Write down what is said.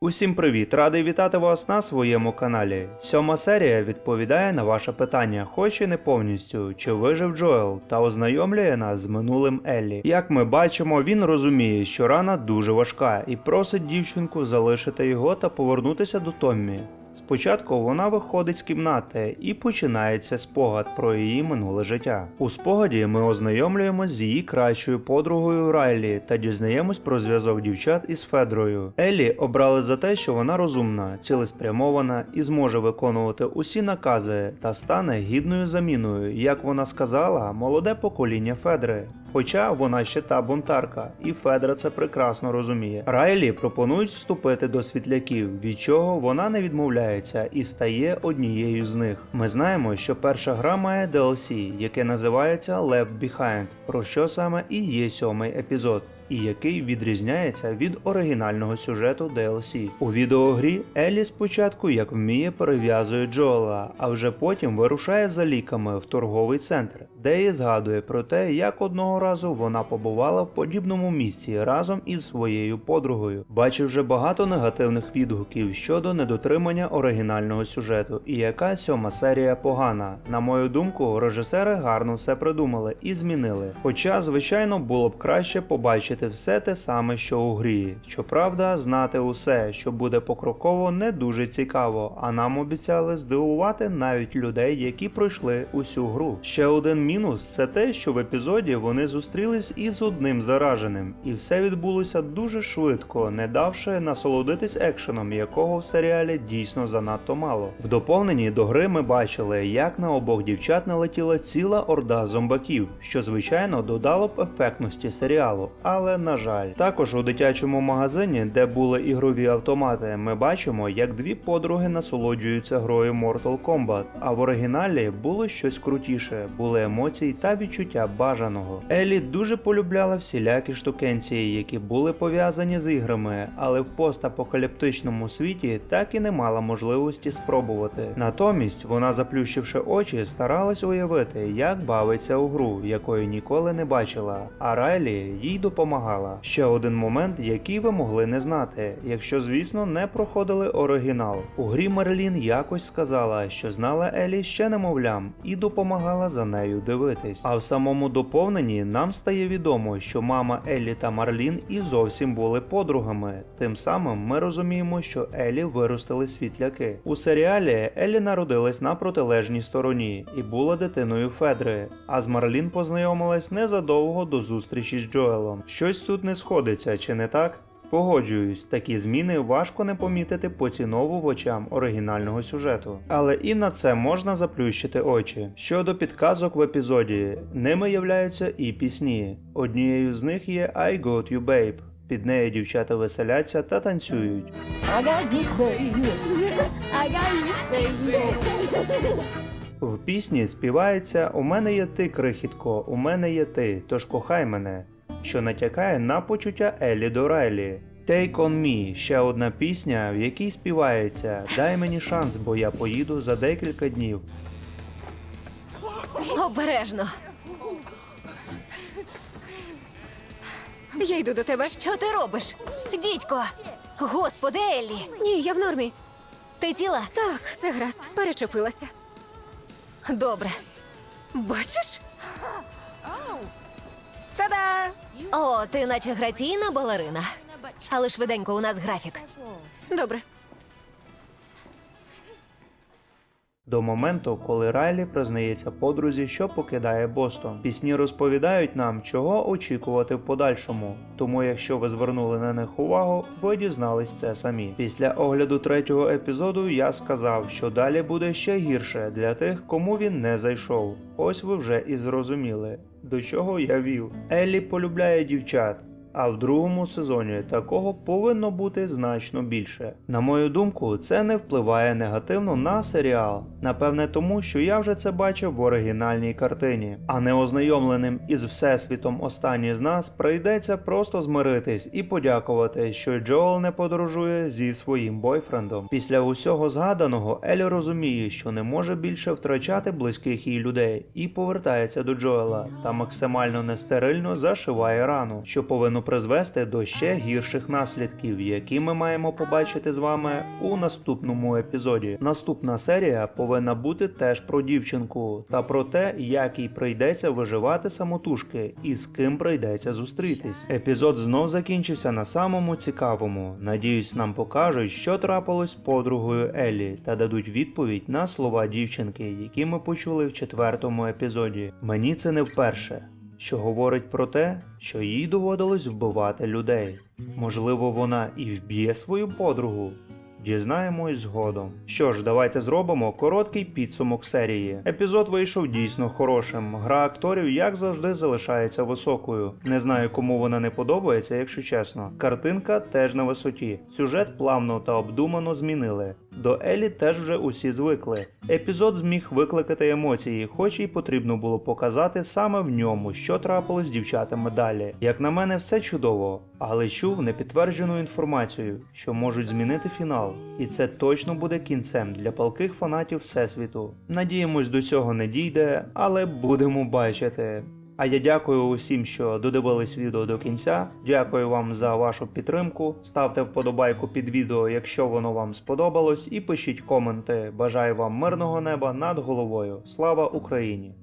Усім привіт! Радий вітати вас на своєму каналі. Сьома серія відповідає на ваше питання, хоч і не повністю, чи вижив Джоел, та ознайомлює нас з минулим Еллі. Як ми бачимо, він розуміє, що рана дуже важка, і просить дівчинку залишити його та повернутися до Томмі. Спочатку вона виходить з кімнати і починається спогад про її минуле життя. У спогаді ми ознайомлюємось з її кращою подругою Райлі та дізнаємось про зв'язок дівчат із Федрою. Еллі обрали за те, що вона розумна, цілеспрямована і зможе виконувати усі накази та стане гідною заміною, як вона сказала, молоде покоління Федри. Хоча вона ще та бунтарка, і Федра це прекрасно розуміє. Райлі пропонують вступити до світляків, від чого вона не відмовляється і стає однією з них. Ми знаємо, що перша гра має DLC, яке називається Left Behind, про що саме і є сьомий епізод. І який відрізняється від оригінального сюжету DLC. У відеогрі Еллі спочатку, як вміє, перев'язує Джоела, а вже потім вирушає за ліками в торговий центр, де і згадує про те, як одного разу вона побувала в подібному місці разом із своєю подругою. Бачив вже багато негативних відгуків щодо недотримання оригінального сюжету, і яка сьома серія погана. На мою думку, режисери гарно все придумали і змінили. Хоча, звичайно, було б краще побачити все те саме, що у грі. Щоправда, знати усе, що буде покроково, не дуже цікаво, а нам обіцяли здивувати навіть людей, які пройшли усю гру. Ще один мінус це те, що в епізоді вони зустрілись із одним зараженим, і все відбулося дуже швидко, не давши насолодитись екшеном, якого в серіалі дійсно занадто мало. В доповненні до гри ми бачили, як на обох дівчат налетіла ціла орда зомбаків, що звичайно додало б ефектності серіалу, але на жаль. Також у дитячому магазині, де були ігрові автомати, ми бачимо, як дві подруги насолоджуються грою Mortal Kombat, а в оригіналі було щось крутіше, були емоції та відчуття бажаного. Елі дуже полюбляла всілякі штукенції, які були пов'язані з іграми, але в постапокаліптичному світі так і не мала можливості спробувати. Натомість вона, заплющивши очі, старалась уявити, як бавиться у гру, якої ніколи не бачила, а Райлі їй допомагала. Ще один момент, який ви могли не знати, якщо, звісно, не проходили оригінал. У грі Мерлін якось сказала, що знала Елі ще немовлям і допомагала за нею дивитись. А в самому доповненні нам стає відомо, що мама Еллі та Марлін і зовсім були подругами. Тим самим ми розуміємо, що Елі виростили світляки. У серіалі Еллі народилась на протилежній стороні і була дитиною Федри, а з Марлін познайомилась незадовго до зустрічі з Джоелом. Щось тут не сходиться, чи не так? Погоджуюсь, такі зміни важко не помітити поцінову в очам оригінального сюжету. Але і на це можна заплющити очі. Щодо підказок в епізоді, ними являються і пісні. Однією з них є I Got You Babe. Під нею дівчата веселяться та танцюють. I got you, baby. I got you, baby. В пісні співається У мене є ти, крихітко, у мене є ти, тож кохай мене, що натякає на почуття Еллі до Райлі. Take on Me ще одна пісня, в якій співається Дай мені шанс, бо я поїду за декілька днів. Обережно. Я йду до тебе. Що ти робиш? Дідько! Господи, Еллі! Ні, я в нормі. Ти ціла? Так, все гаразд, перечепилася. Добре. Бачиш? Та-да! О, ти наче граційна балерина. Але швиденько у нас графік. Добре. До моменту, коли Райлі признається подрузі, що покидає Бостон. Пісні розповідають нам, чого очікувати в подальшому. Тому, якщо ви звернули на них увагу, ви дізнались це самі. Після огляду третього епізоду я сказав, що далі буде ще гірше для тих, кому він не зайшов. Ось ви вже і зрозуміли, до чого я вів. Еллі полюбляє дівчат. А в другому сезоні такого повинно бути значно більше. На мою думку, це не впливає негативно на серіал. Напевне, тому що я вже це бачив в оригінальній картині. А неознайомленим із всесвітом останній з нас прийдеться просто змиритись і подякувати, що Джоел не подорожує зі своїм бойфрендом. Після усього згаданого Елі розуміє, що не може більше втрачати близьких їй людей, і повертається до Джоела та максимально нестерильно зашиває рану, що повинно повинно призвести до ще гірших наслідків, які ми маємо побачити з вами у наступному епізоді. Наступна серія повинна бути теж про дівчинку та про те, як їй прийдеться виживати самотужки і з ким прийдеться зустрітись. Епізод знов закінчився на самому цікавому. Надіюсь, нам покажуть, що трапилось подругою Еллі, та дадуть відповідь на слова дівчинки, які ми почули в четвертому епізоді. Мені це не вперше. Що говорить про те, що їй доводилось вбивати людей. Можливо, вона і вб'є свою подругу. Дізнаємось згодом. Що ж, давайте зробимо короткий підсумок серії. Епізод вийшов дійсно хорошим. Гра акторів, як завжди, залишається високою. Не знаю, кому вона не подобається, якщо чесно. Картинка теж на висоті. Сюжет плавно та обдумано змінили. До Елі теж вже усі звикли. Епізод зміг викликати емоції, хоч і потрібно було показати саме в ньому, що трапилось з дівчатами далі. Як на мене, все чудово, але чув непідтверджену інформацію, що можуть змінити фінал, і це точно буде кінцем для палких фанатів Всесвіту. Надіємось, до цього не дійде, але будемо бачити. А я дякую усім, що додивились відео до кінця. Дякую вам за вашу підтримку. Ставте вподобайку під відео, якщо воно вам сподобалось, і пишіть коменти. Бажаю вам мирного неба над головою. Слава Україні!